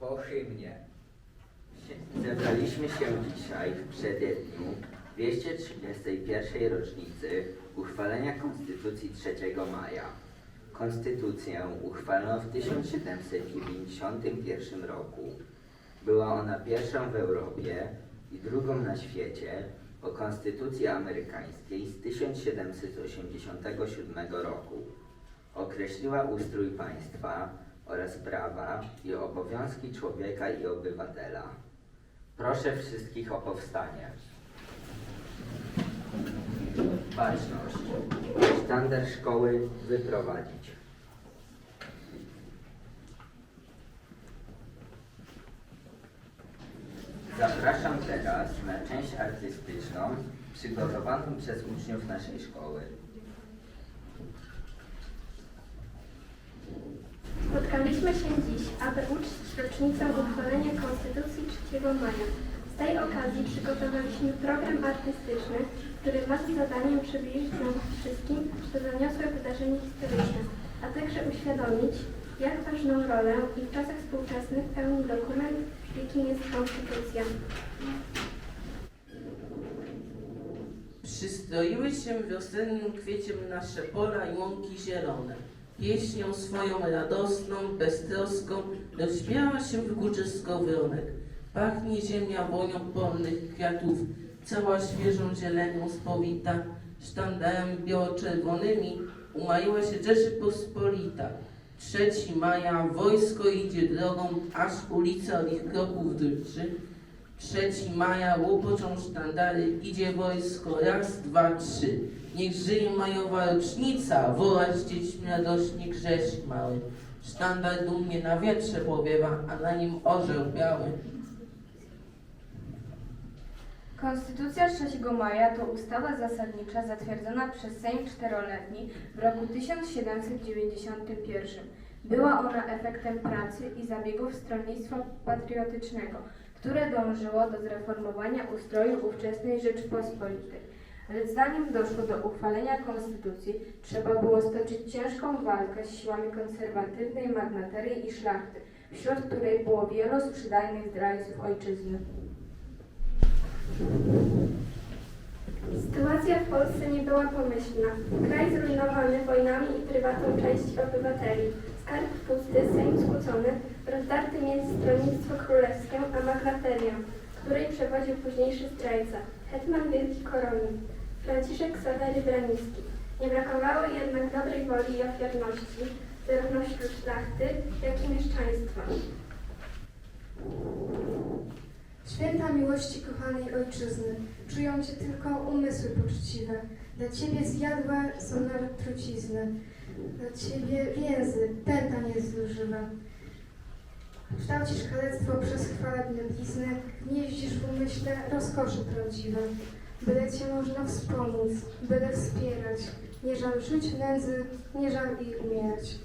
Po hymnie. Zebraliśmy się dzisiaj w przededniu 231 rocznicy uchwalenia Konstytucji 3 maja. Konstytucję uchwalono w 1791 roku. Była ona pierwszą w Europie i drugą na świecie po Konstytucji amerykańskiej z 1787 roku. Określiła ustrój państwa oraz prawa i obowiązki człowieka i obywatela. Proszę wszystkich o powstanie. Baczność. Sztandar szkoły wyprowadzić. Zapraszam teraz na część artystyczną przygotowaną przez uczniów naszej szkoły. Spotkaliśmy się dziś, aby uczcić rocznicę uchwalenia Konstytucji 3 maja. Z tej okazji przygotowaliśmy program artystyczny, który ma za zadaniem przybliżyć nam wszystkim to zaniosłe wydarzenie historyczne, a także uświadomić, jak ważną rolę i w czasach współczesnych pełni dokument, jakim jest Konstytucja. Przystroiły się wiosennym kwieciem nasze pola i łąki zielone. Pieśnią swoją radosną, beztroską rozśmiała się w górze skowronek. Pachnie ziemia wonią polnych kwiatów, cała świeżą zielenią spowita. Sztandarami biało-czerwonymi umaiła się Rzeczypospolita. Trzeci maja wojsko idzie drogą, aż ulica od ich kroków drży. Trzeci maja łopoczą sztandary, idzie wojsko, raz, dwa, trzy. Niech żyje majowa rocznica, wołać dziećmi radośnie grzesznik mały. Sztandar dumnie na wietrze powiewa, a na nim orzeł biały. Konstytucja 3 maja to ustawa zasadnicza zatwierdzona przez Sejm Czteroletni w roku 1791. Była ona efektem pracy i zabiegów Stronnictwa Patriotycznego, które dążyło do zreformowania ustroju ówczesnej Rzeczypospolitej. Lecz zanim doszło do uchwalenia konstytucji, trzeba było stoczyć ciężką walkę z siłami konserwatywnej magnaterii i szlachty, wśród której było wielu sprzedajnych zdrajców ojczyzny. Sytuacja w Polsce nie była pomyślna. Kraj zrujnowany wojnami i prywatną części obywateli. Skarb pusty, Sejm skłócony, rozdarty między stronnictwo królewskie a magnaterię, której przewodził późniejszy zdrajca, hetman Wielki Koroni, Franciszek Sawery Braniski. Nie brakowało jednak dobrej woli i ofiarności, zarówno wśród szlachty, jak i mieszczaństwa. Święta miłości kochanej ojczyzny, czują cię tylko umysły poczciwe. Dla ciebie zjadłe są nawet trucizny. Dla ciebie więzy, pęta nie zużywa. Kształcisz kalectwo przez chwalebne blizny, gnieździsz w umyśle rozkosze prawdziwe. Byle cię można wspomóc, byle wspierać. Nie żal żyć nędzy, nie żal i umierać.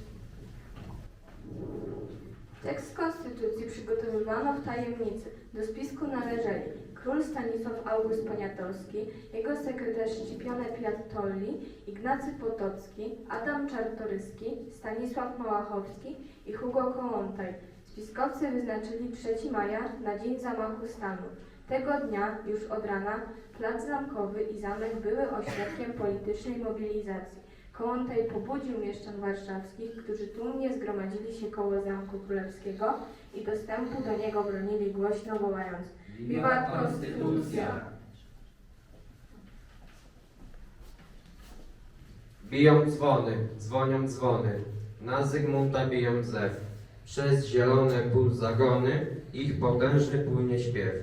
Tekst konstytucji przygotowywano w tajemnicy. Do spisku należeli król Stanisław August Poniatowski, jego sekretarz Scipione Piattolli, Ignacy Potocki, Adam Czartoryski, Stanisław Małachowski i Hugo Kołątaj. Spiskowcy wyznaczyli 3 maja na dzień zamachu stanu. Tego dnia, już od rana, plac zamkowy i zamek były ośrodkiem politycznej mobilizacji. Kołątaj pobudził mieszczan warszawskich, którzy tłumnie zgromadzili się koło Zamku Królewskiego i dostępu do niego bronili głośno wołając Wiwat Konstytucja! Biją dzwony, dzwonią dzwony, na Zygmunta biją zew. Przez zielone pół zagony ich potężny płynie śpiew.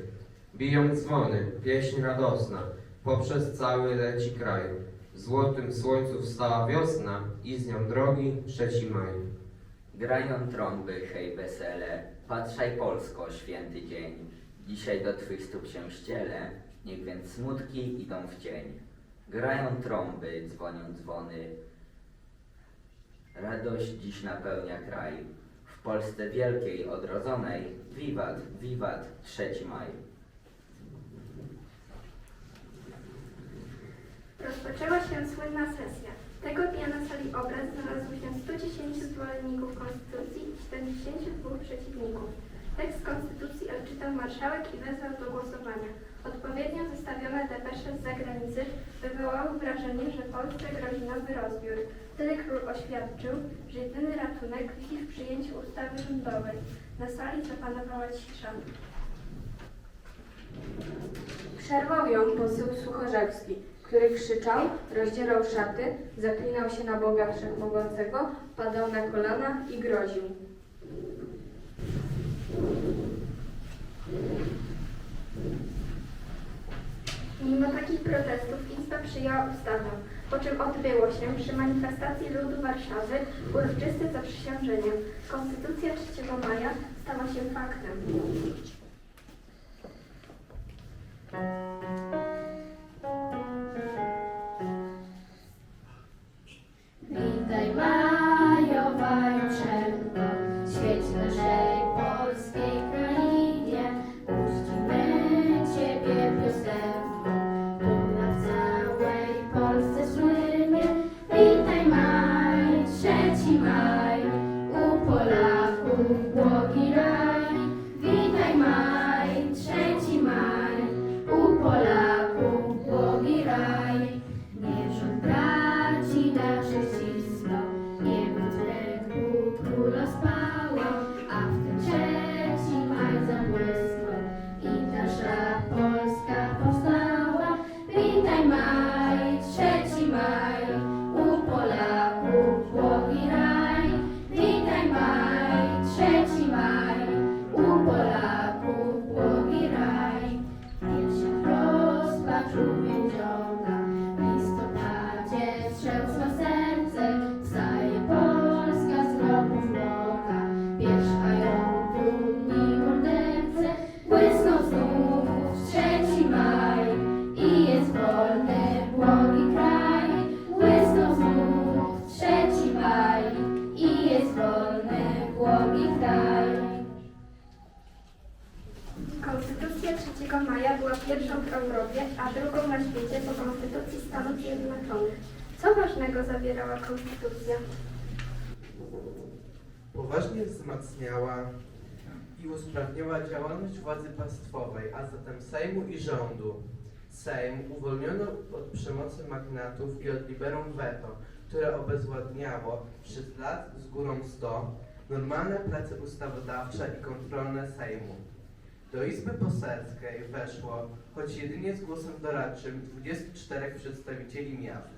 Biją dzwony, pieśń radosna, poprzez cały leci kraj. W złotym słońcu wstała wiosna i z nią drogi 3 maj. Grają trąby, hej wesele, patrzaj Polsko, święty dzień. Dzisiaj do Twych stóp się ściele, niech więc smutki idą w cień. Grają trąby, dzwonią dzwony, radość dziś napełnia kraj. W Polsce wielkiej, odrodzonej, wiwat, wiwat, 3 maj. Rozpoczęła się słynna sesja. Tego dnia na sali obrad znalazło się 110 zwolenników konstytucji i 72 przeciwników. Tekst konstytucji odczytał marszałek i wezwał do głosowania. Odpowiednio zestawione depesze z zagranicy wywołały wrażenie, że Polsce grozi nowy rozbiór. Wtedy król oświadczył, że jedyny ratunek widzi w przyjęciu ustawy rządowej. Na sali zapanowała cisza. Przerwał ją poseł Suchorzewski, który krzyczał, rozdzierał szaty, zaklinał się na Boga Wszechmogącego, padał na kolana i groził. Mimo takich protestów Izba przyjęła ustawę, po czym odbyło się przy manifestacji ludu Warszawy uroczyste zaprzysiężenie. Konstytucja 3 maja stała się faktem. Pierwszą w Europie, a drugą na świecie po Konstytucji Stanów Zjednoczonych. Co ważnego zawierała Konstytucja? poważnie wzmacniała i usprawniała działalność władzy państwowej, a zatem Sejmu i rządu. Sejm uwolniono od przemocy magnatów i od liberum veto, które obezwładniało przez lat z górą 100 normalne prace ustawodawcze i kontrolne Sejmu. Do Izby Poselskiej weszło, choć jedynie z głosem doradczym, 24 przedstawicieli miast.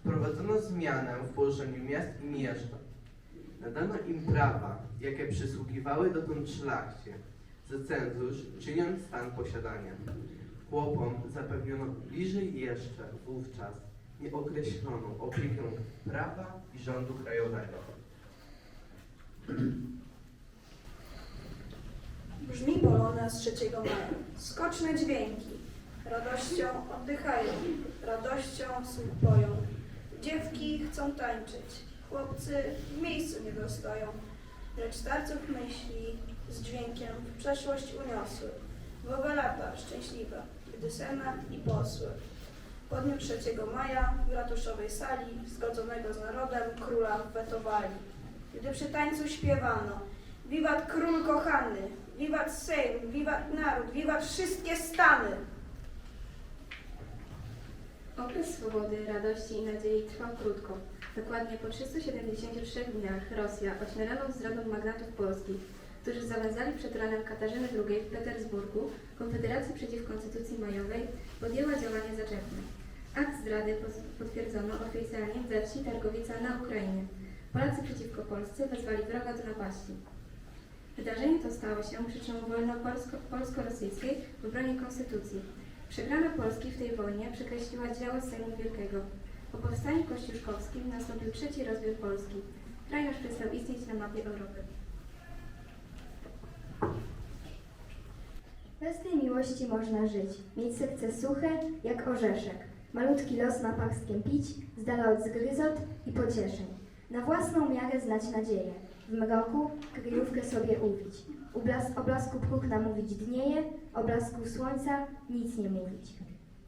Wprowadzono zmianę w położeniu miast i mieszkań. Nadano im prawa, jakie przysługiwały dotąd szlachcie, za cenzusz czyniąc stan posiadania. Chłopom zapewniono bliżej jeszcze wówczas nieokreśloną opiekę prawa i rządu krajowego. Brzmi polona z 3 maja. Skoczne dźwięki. Radością oddychają, radością słuch. Dziewki chcą tańczyć, chłopcy w miejscu nie dostoją. Lecz starców myśli z dźwiękiem w przeszłość uniosły. W owe lata szczęśliwe, gdy senat i posły po dniu 3 maja w ratuszowej sali, zgodzonego z narodem, króla wetowali. Gdy przy tańcu śpiewano Wiwat król kochany, wiwat Sejm, wiwat naród, wiwat wszystkie stany. Okres swobody, radości i nadziei trwał krótko. Dokładnie po 373 dniach Rosja, ośmielaną zdradą magnatów polskich, którzy zawęzali przed ranem Katarzyny II w Petersburgu, Konfederacji przeciw Konstytucji Majowej, podjęła działania zaczepne. Akt zdrady potwierdzono oficjalnie w Targowica na Ukrainie. Polacy przeciwko Polsce wezwali wroga do napaści. Wydarzenie to stało się przyczyną wojny polsko- polsko-rosyjskiej w obronie konstytucji. Przegrana Polski w tej wojnie przekreśliła dzieło Sejmu Wielkiego. Po powstaniu kościuszkowskim nastąpił trzeci rozbiór Polski. Kraj nasz przestał istnieć na mapie Europy. Bez tej miłości można żyć, mieć serce suche jak orzeszek, malutki los na parskiem pić, z dala od zgryzot i pocieszeń. Na własną miarę znać nadzieję, w mroku kryjówkę sobie uwić. U blas- o blasku próg namówić dnieje, o blasku słońca nic nie mówić.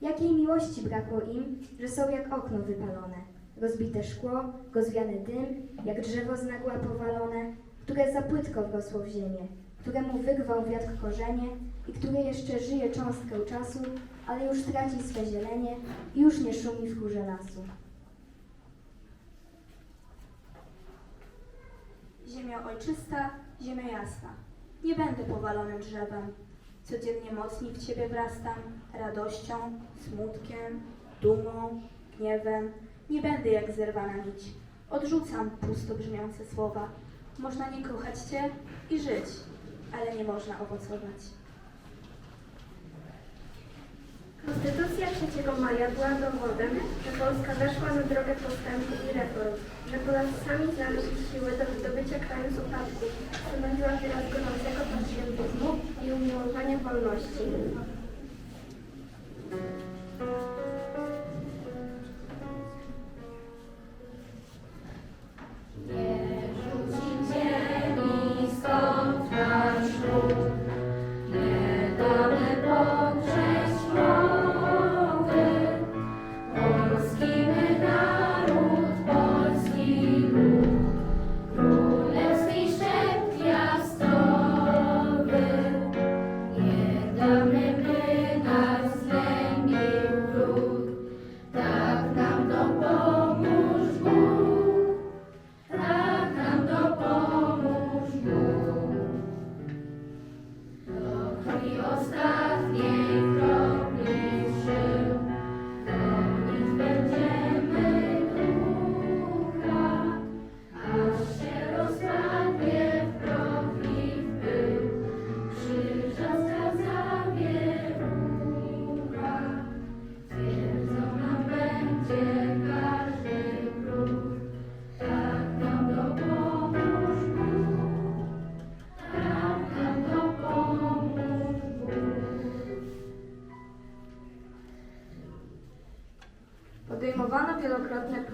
Jakiej miłości brakło im, że są jak okno wypalone, rozbite szkło, rozwiany dym, jak drzewo z nagła powalone, które za płytko wrosło w ziemię, któremu wyrwał wiatr korzenie i które jeszcze żyje cząstkę czasu, ale już traci swe zielenie i już nie szumi w chórze lasu. Ziemia ojczysta, ziemia jasna. Nie będę powalonym drzewem. Codziennie mocniej w Ciebie wrastam, radością, smutkiem, dumą, gniewem. Nie będę jak zerwana nić. Odrzucam pusto brzmiące słowa. Można nie kochać Cię i żyć, ale nie można owocować. Konstytucja 3 maja była dowodem, że Polska weszła na drogę postępu i reform, że Polacy sami znaleźli siłę do wydobycia kraju z upadku, stanowiła wyraz gorącego patriotyzmu i umiłowania wolności.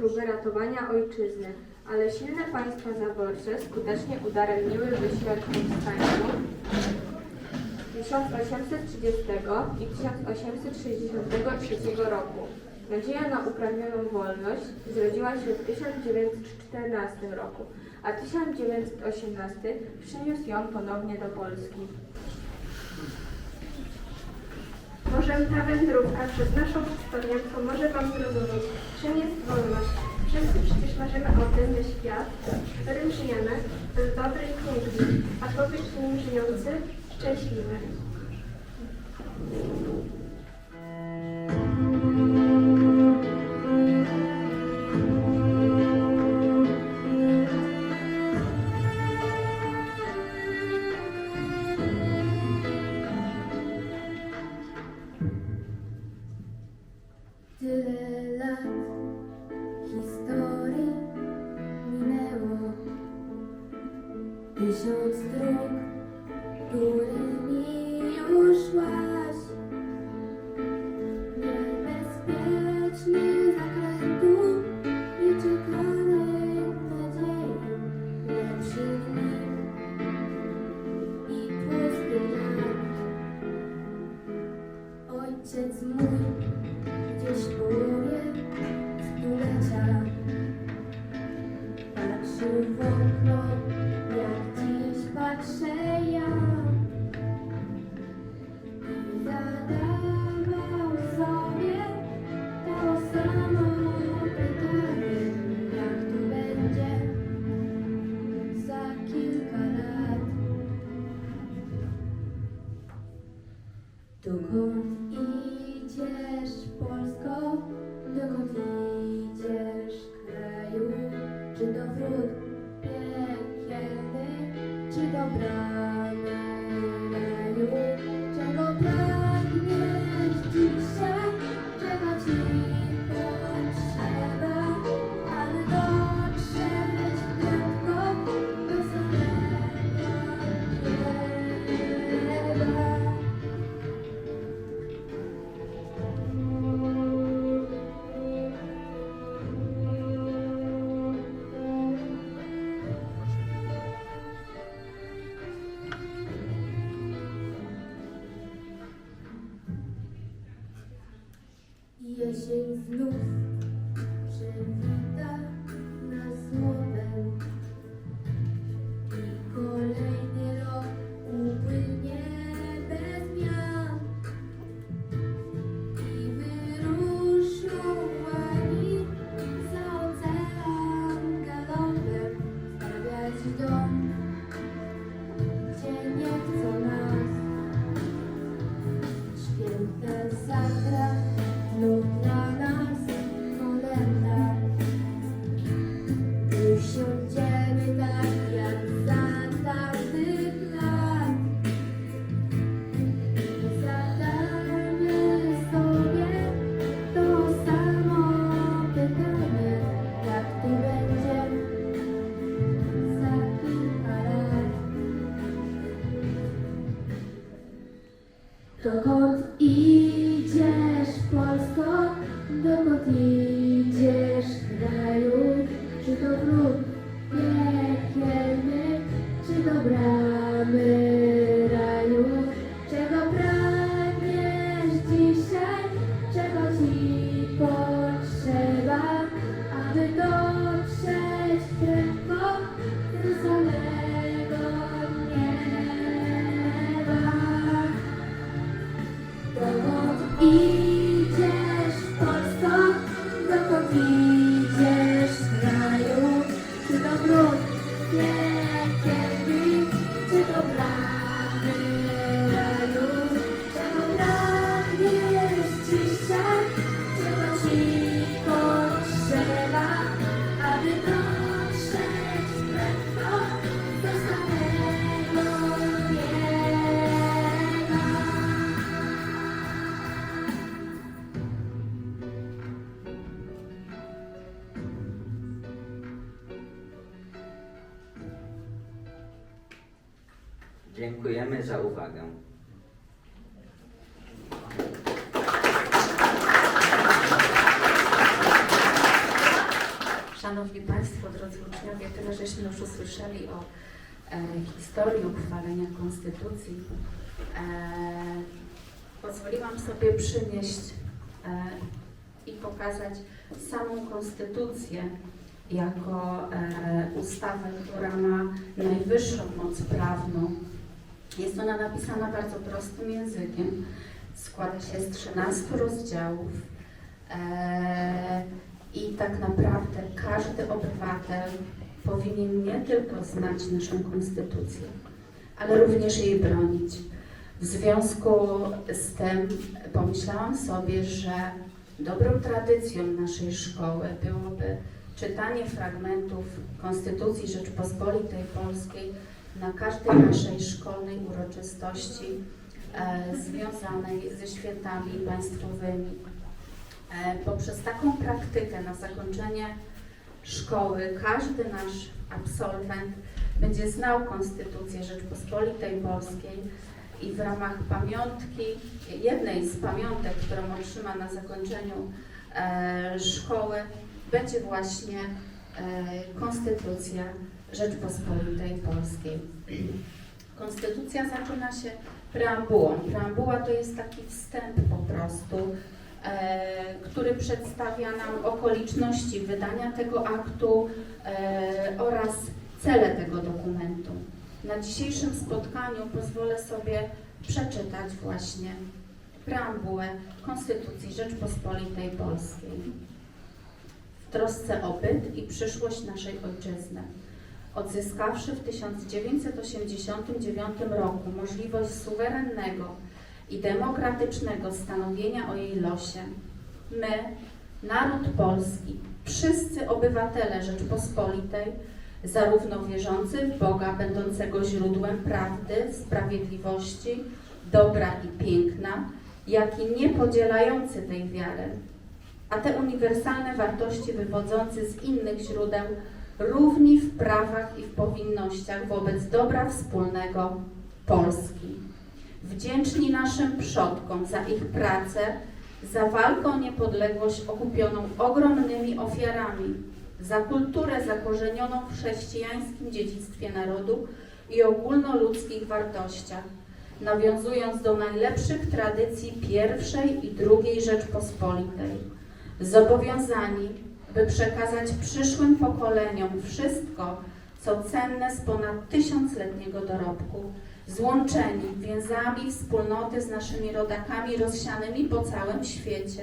próby ratowania ojczyzny, ale silne państwa zaborcze skutecznie udaremniły wysiłek powstańców 1830 i 1863 roku. Nadzieja na upragnioną wolność zrodziła się w 1914 roku, a 1918 przyniósł ją ponownie do Polski. którym ta wędrówka przez naszą historię pomoże Wam zrozumieć, czym jest wolność. Wszyscy przecież marzymy o tym, że świat, w którym żyjemy, jest dobry i piękny, a człowiek w nim żyjący szczęśliwy. 안 될까? Szanowni Państwo, drodzy uczniowie, tyle żeśmy już usłyszeli o e, historii uchwalenia Konstytucji. E, pozwoliłam sobie przynieść e, i pokazać samą Konstytucję jako e, ustawę, która ma najwyższą moc prawną. Jest ona napisana bardzo prostym językiem. Składa się z 13 rozdziałów. E, i tak naprawdę każdy obywatel powinien nie tylko znać naszą konstytucję, ale również jej bronić. W związku z tym pomyślałam sobie, że dobrą tradycją naszej szkoły byłoby czytanie fragmentów Konstytucji Rzeczpospolitej Polskiej na każdej naszej szkolnej uroczystości e, związanej ze świętami państwowymi. E, poprzez taką praktykę na zakończenie szkoły każdy nasz absolwent będzie znał Konstytucję Rzeczpospolitej Polskiej i w ramach pamiątki, jednej z pamiątek, którą otrzyma na zakończeniu e, szkoły, będzie właśnie e, Konstytucja Rzeczpospolitej Polskiej. Konstytucja zaczyna się preambułą. Preambuła to jest taki wstęp po prostu, który przedstawia nam okoliczności wydania tego aktu e, oraz cele tego dokumentu. Na dzisiejszym spotkaniu pozwolę sobie przeczytać właśnie preambułę Konstytucji Rzeczpospolitej Polskiej. W trosce o byt i przyszłość naszej ojczyzny, odzyskawszy w 1989 roku możliwość suwerennego i demokratycznego stanowienia o jej losie, my, naród polski, wszyscy obywatele Rzeczpospolitej, zarówno wierzący w Boga, będącego źródłem prawdy, sprawiedliwości, dobra i piękna, jak i niepodzielający tej wiary, a te uniwersalne wartości wywodzące z innych źródeł, równi w prawach i w powinnościach wobec dobra wspólnego Polski. Wdzięczni naszym przodkom za ich pracę, za walkę o niepodległość okupioną ogromnymi ofiarami, za kulturę zakorzenioną w chrześcijańskim dziedzictwie narodu i ogólnoludzkich wartościach, nawiązując do najlepszych tradycji pierwszej i drugiej Rzeczpospolitej. Zobowiązani, by przekazać przyszłym pokoleniom wszystko, co cenne z ponad tysiącletniego dorobku, złączeni więzami wspólnoty z naszymi rodakami rozsianymi po całym świecie,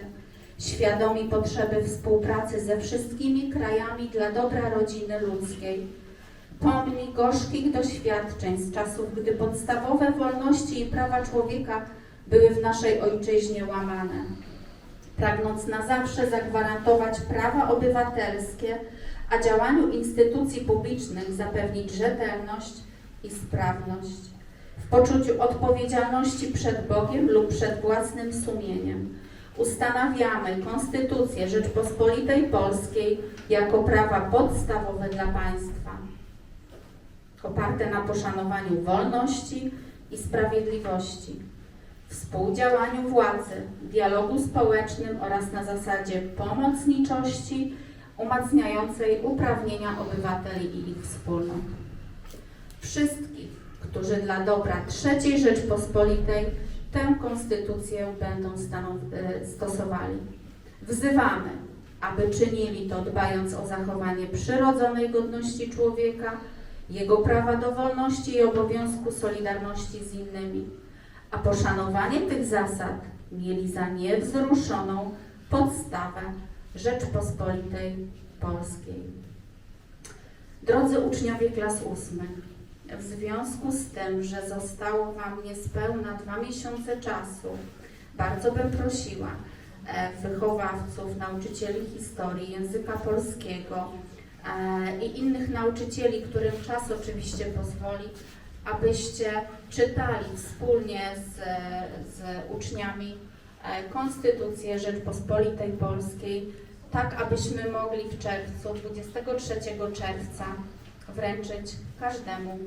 świadomi potrzeby współpracy ze wszystkimi krajami dla dobra rodziny ludzkiej, pomni gorzkich doświadczeń z czasów, gdy podstawowe wolności i prawa człowieka były w naszej ojczyźnie łamane. Pragnąc na zawsze zagwarantować prawa obywatelskie, a działaniu instytucji publicznych zapewnić rzetelność i sprawność, poczuciu odpowiedzialności przed Bogiem lub przed własnym sumieniem, ustanawiamy Konstytucję Rzeczpospolitej Polskiej jako prawa podstawowe dla państwa, oparte na poszanowaniu wolności i sprawiedliwości, współdziałaniu władzy, dialogu społecznym oraz na zasadzie pomocniczości umacniającej uprawnienia obywateli i ich wspólnot. Wszystkich, którzy dla dobra III Rzeczpospolitej tę konstytucję będą e, stosowali. Wzywamy, aby czynili to dbając o zachowanie przyrodzonej godności człowieka, jego prawa do wolności i obowiązku solidarności z innymi, a poszanowanie tych zasad mieli za niewzruszoną podstawę Rzeczpospolitej Polskiej. Drodzy uczniowie klas ósmych, w związku z tym, że zostało Wam niespełna dwa miesiące czasu, bardzo bym prosiła e, wychowawców, nauczycieli historii, języka polskiego e, i innych nauczycieli, którym czas oczywiście pozwoli, abyście czytali wspólnie z, z uczniami e, Konstytucję Rzeczpospolitej Polskiej, tak abyśmy mogli w czerwcu, 23 czerwca, wręczyć każdemu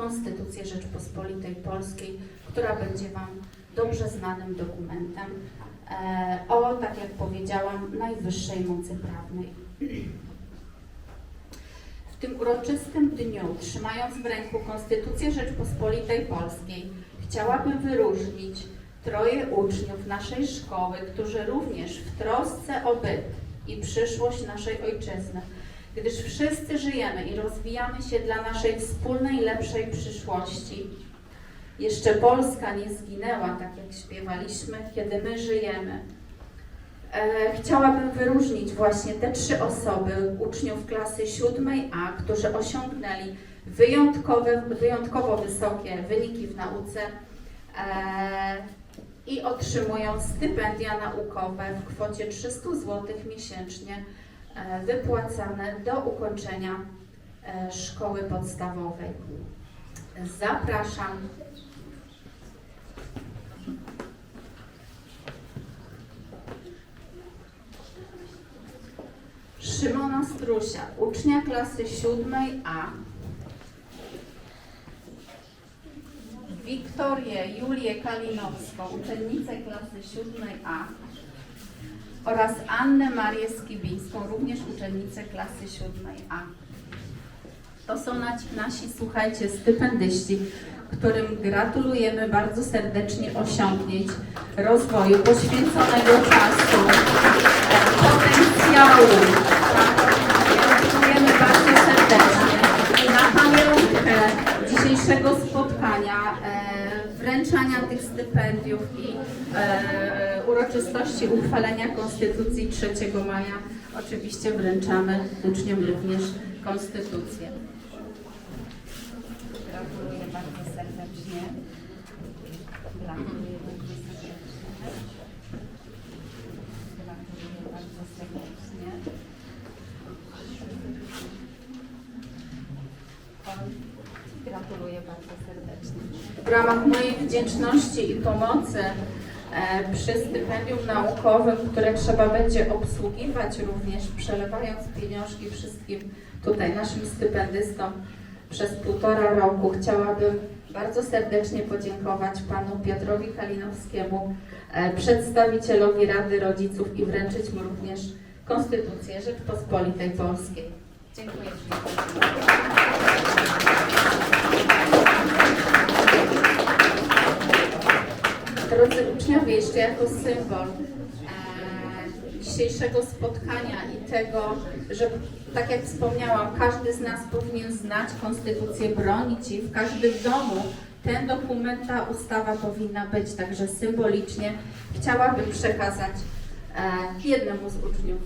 Konstytucję Rzeczpospolitej Polskiej, która będzie Wam dobrze znanym dokumentem e, o, tak jak powiedziałam, najwyższej mocy prawnej. W tym uroczystym dniu, trzymając w ręku Konstytucję Rzeczpospolitej Polskiej, chciałabym wyróżnić troje uczniów naszej szkoły, którzy również w trosce o byt i przyszłość naszej ojczyzny, gdyż wszyscy żyjemy i rozwijamy się dla naszej wspólnej, lepszej przyszłości. Jeszcze Polska nie zginęła, tak jak śpiewaliśmy, kiedy my żyjemy. E, chciałabym wyróżnić właśnie te trzy osoby, uczniów klasy siódmej A, którzy osiągnęli wyjątkowe, wyjątkowo wysokie wyniki w nauce e, i otrzymują stypendia naukowe w kwocie 300 zł miesięcznie wypłacane do ukończenia e, szkoły podstawowej. Zapraszam Szymona Strusia, ucznia klasy siódmej A. Wiktorię Julię Kalinowską, uczennicę klasy siódmej A. Oraz Annę Marię Skibińską, również uczennicę klasy siódmej A. To są nasi, słuchajcie, stypendyści, którym gratulujemy bardzo serdecznie osiągnięć rozwoju, poświęconego czasu, potencjału. Gratulujemy bardzo serdecznie. Na pamiątkę dzisiejszego spotkania, e, wręczania tych stypendiów i e, uroczystości uchwalenia Konstytucji 3 maja oczywiście wręczamy uczniom również Konstytucję. Gratuluję bardzo serdecznie. Gratuluję bardzo. Gratuluję bardzo serdecznie. W ramach mojej wdzięczności i pomocy e, przy stypendium naukowym, które trzeba będzie obsługiwać również, przelewając pieniążki wszystkim tutaj naszym stypendystom przez półtora roku, chciałabym bardzo serdecznie podziękować panu Piotrowi Kalinowskiemu, e, przedstawicielowi Rady Rodziców i wręczyć mu również Konstytucję Rzeczpospolitej Polskiej. Dziękuję. Drodzy uczniowie, jeszcze jako symbol e, dzisiejszego spotkania i tego, że tak jak wspomniałam, każdy z nas powinien znać Konstytucję, bronić jej w każdym domu. Ten dokument, ta ustawa powinna być, także symbolicznie chciałabym przekazać e, jednemu z uczniów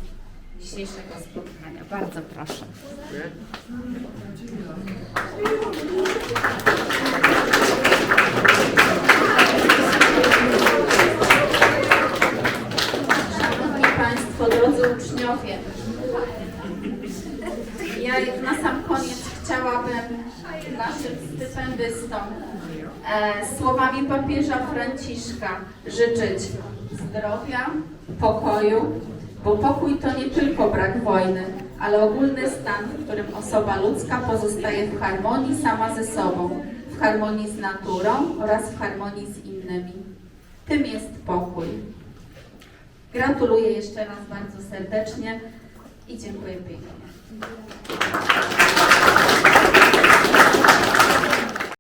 dzisiejszego spotkania. Bardzo proszę. Szanowni Państwo, drodzy uczniowie, ja na sam koniec chciałabym naszym stypendystom e, słowami papieża Franciszka życzyć zdrowia, pokoju, bo pokój to nie tylko brak wojny, ale ogólny stan, w którym osoba ludzka pozostaje w harmonii sama ze sobą, w harmonii z naturą oraz w harmonii z innymi. Tym jest pokój. Gratuluję jeszcze raz bardzo serdecznie i dziękuję pięknie.